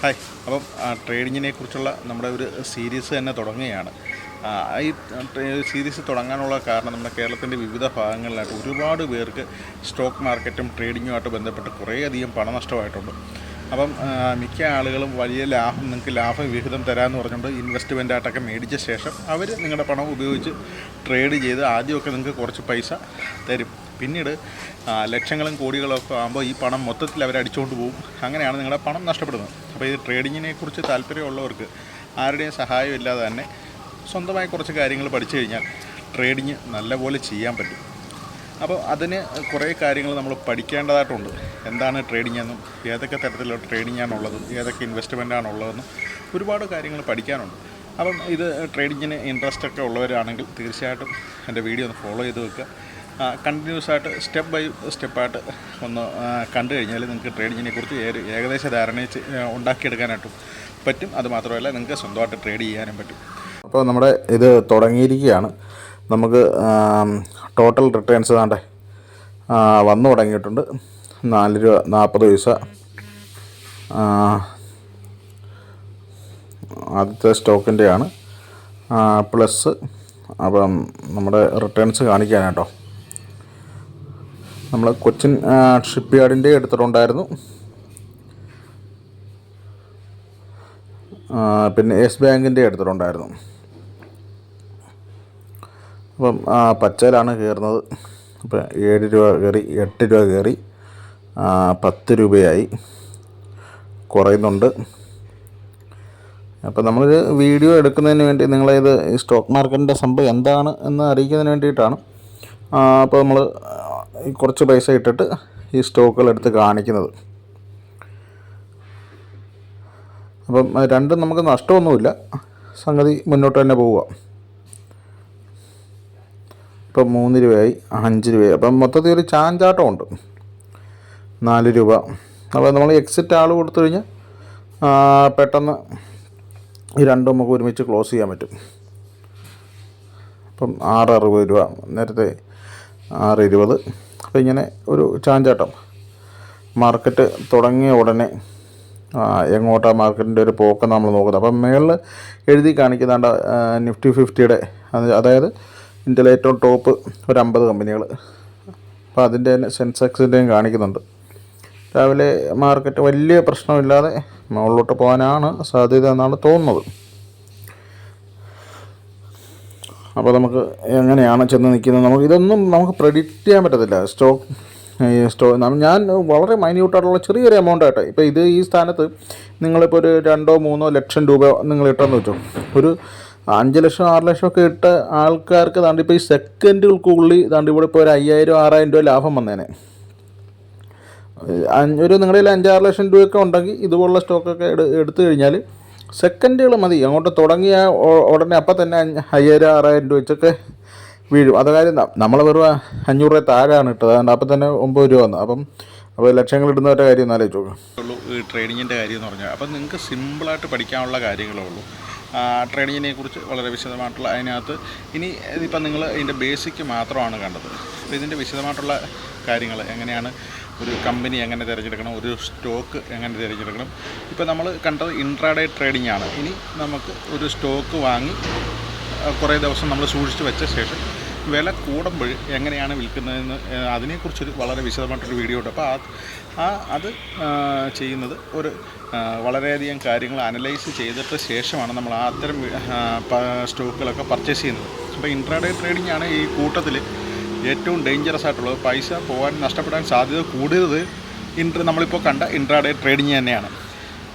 Hi. അപ്പം ട്രേഡിങ്ങിനെ കുറിച്ചുള്ള നമ്മുടെ ഒരു സീരീസ് തന്നെ തുടങ്ങുകയാണ്. ഈ സീരീസ് തുടങ്ങാനുള്ള കാരണം നമ്മുടെ കേരളത്തിന്റെ വിവിധ ഭാഗങ്ങളിലായിട്ട് ഒരുപാട് പേർക്ക് സ്റ്റോക്ക് മാർക്കറ്റും ട്രേഡിങ്ങുമായിട്ട് ബന്ധപ്പെട്ട് കുറേയധികം പണനഷ്ടമായിട്ടുണ്ട് അപ്പം മിക്ക ആളുകളും വലിയ ലാഭം നിങ്ങൾക്ക് ലാഭവിഹിതം തരാമെന്ന് പറഞ്ഞുകൊണ്ട് ഇൻവെസ്റ്റ്മെന്റ് ആയിട്ടൊക്കെ മേടിച്ച ശേഷം അവർ നിങ്ങളുടെ പണം ഉപയോഗിച്ച് ട്രേഡ് ചെയ്ത് ആദ്യമൊക്കെ നിങ്ങൾക്ക് കുറച്ച് പൈസ തരും. പിന്നീട് ലക്ഷങ്ങളും കോടികളും ഒക്കെ ആകുമ്പോൾ ഈ പണം മൊത്തത്തിൽ അവർ അടിച്ചുകൊണ്ട് പോകും. അങ്ങനെയാണ് നിങ്ങളുടെ പണം നഷ്ടപ്പെടുന്നത്. അപ്പോൾ ഈ ട്രേഡിങ്ങിനെ കുറിച്ച് താല്പര്യമുള്ളവർക്ക് ആരുടെയും സഹായം ഇല്ലാതെ തന്നെ സ്വന്തമായി കുറച്ച് കാര്യങ്ങൾ പഠിച്ചു കഴിഞ്ഞാൽ ട്രേഡിങ് നല്ലപോലെ ചെയ്യാൻ പറ്റും. അപ്പോൾ അതിന് കുറേ കാര്യങ്ങൾ നമ്മൾ പഠിക്കേണ്ടതായിട്ടുണ്ട്. എന്താണ് ട്രേഡിംഗ് എന്നും ഏതൊക്കെ തരത്തിലുള്ള ട്രേഡിംഗ് ആണുള്ളതും ഏതൊക്കെ ഇൻവെസ്റ്റ്മെന്റ് ആണുള്ളതെന്നും ഒരുപാട് കാര്യങ്ങൾ പഠിക്കാനുണ്ട്. അപ്പം ഇത് ട്രേഡിങ്ങിന് ഇൻട്രസ്റ്റ് ഒക്കെ ഉള്ളവരാണെങ്കിൽ തീർച്ചയായിട്ടും എന്റെ വീഡിയോ ഒന്ന് ഫോളോ ചെയ്ത് വെക്കുക. കണ്ടിന്യൂസ് ആയിട്ട് സ്റ്റെപ്പ് ബൈ സ്റ്റെപ്പായിട്ട് ഒന്ന് കണ്ടു കഴിഞ്ഞാൽ നിങ്ങൾക്ക് ട്രേഡിങ്ങിനെ കുറിച്ച് ഏകദേശ ധാരണ ഉണ്ടാക്കിയെടുക്കാനായിട്ടും പറ്റും. അതുമാത്രമല്ല നിങ്ങൾക്ക് സ്വന്തമായിട്ട് ട്രേഡ് ചെയ്യാനും പറ്റും. അപ്പോൾ നമ്മുടെ ഇത് തുടങ്ങിയിരിക്കുകയാണ്. നമുക്ക് ടോട്ടൽ റിട്ടേൺസ് താണ്ടെ വന്നു തുടങ്ങിയിട്ടുണ്ട്. നാല് രൂപ നാൽപ്പത് പൈസ. ആദ്യത്തെ സ്റ്റോക്കിന്റെയാണ്. പ്ലസ്. അപ്പം നമ്മുടെ റിട്ടേൺസ് കാണിക്കാനാട്ടോ. നമ്മൾ കൊച്ചിൻ ഷിപ്പ് യാർഡിന്റെ എടുത്തിട്ടുണ്ടായിരുന്നു പിന്നെ യെസ് ബാങ്കിന്റെ എടുത്തിട്ടുണ്ടായിരുന്നു അപ്പം പച്ചയിലാണ് കയറുന്നത്. അപ്പം ഏഴ് രൂപ കയറി എട്ട് രൂപ കയറി പത്ത് രൂപയായി. കുറയുന്നുണ്ട്. അപ്പം നമ്മളൊരു വീഡിയോ എടുക്കുന്നതിന് വേണ്ടി നിങ്ങളിത് ഈ സ്റ്റോക്ക് മാർക്കറ്റിന്റെ സംഭവം എന്താണ് എന്ന് അറിയിക്കുന്നതിന് വേണ്ടിയിട്ടാണ്. അപ്പോൾ നമ്മൾ കുറച്ച് പൈസ ഇട്ടിട്ട് ഈ സ്റ്റോക്കുകൾ എടുത്ത് കാണിക്കുന്നത്. അപ്പം രണ്ടും നമുക്ക് നഷ്ടമൊന്നുമില്ല. സംഗതി മുന്നോട്ട് തന്നെ പോവുക. ഇപ്പം മൂന്ന് രൂപയായി അഞ്ച് രൂപയായി. അപ്പം മൊത്തത്തിൽ ഒരു ചാഞ്ചാട്ടമുണ്ട്. നാല് രൂപ. അപ്പോൾ നമ്മൾ എക്സിറ്റ് ആൾ കൊടുത്തു കഴിഞ്ഞാൽ പെട്ടെന്ന് ഈ രണ്ടും നമുക്ക് ഒരുമിച്ച് ക്ലോസ് ചെയ്യാൻ പറ്റും. ഇപ്പം ആറ് അറുപത് രൂപ. നേരത്തെ ആറ് ഇരുപത്. അപ്പോൾ ഇങ്ങനെ ഒരു ചാഞ്ചാട്ടം. മാർക്കറ്റ് തുടങ്ങിയ ഉടനെ എങ്ങോട്ടാണ് എങ്ങോട്ടാ മാർക്കറ്റിന്റെ ഒരു പോക്ക് നമ്മൾ നോക്കുന്നത്. അപ്പം മേളിൽ എഴുതി കാണിക്കുന്നുണ്ട് നിഫ്റ്റി ഫിഫ്റ്റിയുടെ അത് അതായത് ഇന്ത്യയിലെ ഏറ്റവും ടോപ്പ് ഒരു അമ്പത് കമ്പനികൾ അപ്പോൾ അതിന്റെ തന്നെ സെൻസെക്സിന്റെയും കാണിക്കുന്നുണ്ട്. രാവിലെ മാർക്കറ്റ് വലിയ പ്രശ്നമില്ലാതെ മുകളിലോട്ട് പോകാനാണ് സാധ്യത എന്നാണ് തോന്നുന്നത്. അപ്പോൾ നമുക്ക് എങ്ങനെയാണ് ചെന്ന് നിൽക്കുന്നത്? നമുക്ക് ഇതൊന്നും നമുക്ക് പ്രെഡിക്റ്റ് ചെയ്യാൻ പറ്റത്തില്ല. സ്റ്റോക്ക് സ്റ്റോ ഞാൻ വളരെ മൈന്യൂട്ടായിട്ടുള്ള ചെറിയൊരു എമൗണ്ട് ആയിട്ട് ഇപ്പോൾ ഇത് ഈ സ്ഥാനത്ത് നിങ്ങളിപ്പോൾ ഒരു രണ്ടോ മൂന്നോ ലക്ഷം രൂപ നിങ്ങൾ ഇട്ടെന്ന് വെച്ചു. ഒരു അഞ്ച് ലക്ഷം ആറ് ലക്ഷം ഒക്കെ ഇട്ട ആൾക്കാർക്ക് താണ്ട് ഇപ്പോൾ ഈ സെക്കൻഡുകൾക്കുള്ളിൽ താണ്ട് ഇവിടെ ഇപ്പോൾ ഒരു അയ്യായിരം ആറായിരം രൂപ ലാഭം വന്നേനെ. ഒരു നിങ്ങളുടെ കയ്യിൽ അഞ്ചാറ് ലക്ഷം രൂപയൊക്കെ ഉണ്ടെങ്കിൽ ഇതുപോലുള്ള സ്റ്റോക്കൊക്കെ എടു എടുത്തു കഴിഞ്ഞാൽ സെക്കൻഡുകൾ മതി. അങ്ങോട്ട് തുടങ്ങിയ ഉടനെ അപ്പം തന്നെ അയ്യായിരം ആറായിരം രൂപ വെച്ചൊക്കെ വീഴും. അത് കാര്യം നമ്മൾ വെറും അഞ്ഞൂറ് രൂപ താഴെയാണ് ഇട്ടത്. അതുകൊണ്ട് അപ്പം തന്നെ ഒമ്പത് രൂപ വന്നു. അപ്പം അപ്പോൾ ലക്ഷങ്ങൾ ഇടുന്നവരുടെ കാര്യം ഒന്ന് ആലോചിച്ച് നോക്കാം. ട്രേഡിങ്ങിന്റെ കാര്യം എന്ന് പറഞ്ഞാൽ. അപ്പം നിങ്ങൾക്ക് സിമ്പിളായിട്ട് പഠിക്കാനുള്ള കാര്യങ്ങളേ ഉള്ളൂ. ട്രേഡിങ്ങിനെ കുറിച്ച് വളരെ വിശദമായിട്ടുള്ള അതിനകത്ത് ഇനി ഇതിപ്പം നിങ്ങൾ ഇതിന്റെ ബേസിക് മാത്രമാണ് കണ്ടത്. അപ്പോൾ ഇതിന്റെ വിശദമായിട്ടുള്ള കാര്യങ്ങൾ എങ്ങനെയാണ്? ഒരു കമ്പനി എങ്ങനെ തിരഞ്ഞെടുക്കണം ഒരു സ്റ്റോക്ക് എങ്ങനെ തിരഞ്ഞെടുക്കണം. ഇപ്പോൾ നമ്മൾ കണ്ടത് ഇൻട്രാഡേ ട്രേഡിംഗ് ആണ്. ഇനി നമുക്ക് ഒരു സ്റ്റോക്ക് വാങ്ങി കുറേ ദിവസം നമ്മൾ സൂക്ഷിച്ച് വെച്ച ശേഷം വില കൂടുമ്പോൾ എങ്ങനെയാണ് വിൽക്കുന്നതെന്ന് അതിനെക്കുറിച്ചൊരു വളരെ വിശദമായിട്ടൊരു വീഡിയോ ഉണ്ട്. അപ്പോൾ ആ അത് ചെയ്യുന്നത് ഒരു വളരെയധികം കാര്യങ്ങൾ അനലൈസ് ചെയ്തിട്ട് ശേഷമാണ് നമ്മൾ ആ അത്തരം സ്റ്റോക്കുകളൊക്കെ പർച്ചേസ് ചെയ്യുന്നത്. അപ്പോൾ ഇൻട്രാഡേ ട്രേഡിംഗ് ആണ് ഈ കൂട്ടത്തിൽ ഏറ്റവും ഡേഞ്ചറസ് ആയിട്ടുള്ളത് പൈസ പോകാൻ നഷ്ടപ്പെടാൻ സാധ്യത കൂടിയത് ഇൻട്ര നമ്മളിപ്പോൾ കണ്ട ഇൻട്രാഡേ ട്രേഡിങ് തന്നെയാണ്.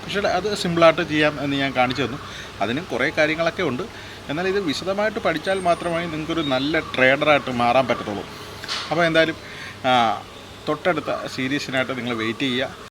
പക്ഷേ അത് സിമ്പിളായിട്ട് ചെയ്യാം എന്ന് ഞാൻ കാണിച്ചു തന്നു. അതിന് കുറേ കാര്യങ്ങളൊക്കെ ഉണ്ട്. എന്നാൽ ഇത് വിശദമായിട്ട് പഠിച്ചാൽ മാത്രമേ നിങ്ങൾക്കൊരു നല്ല ട്രേഡറായിട്ട് മാറാൻ പറ്റത്തുള്ളൂ. അപ്പോൾ എന്തായാലും തൊട്ടടുത്ത സീരീസിനായിട്ട് നിങ്ങൾ വെയിറ്റ് ചെയ്യുക.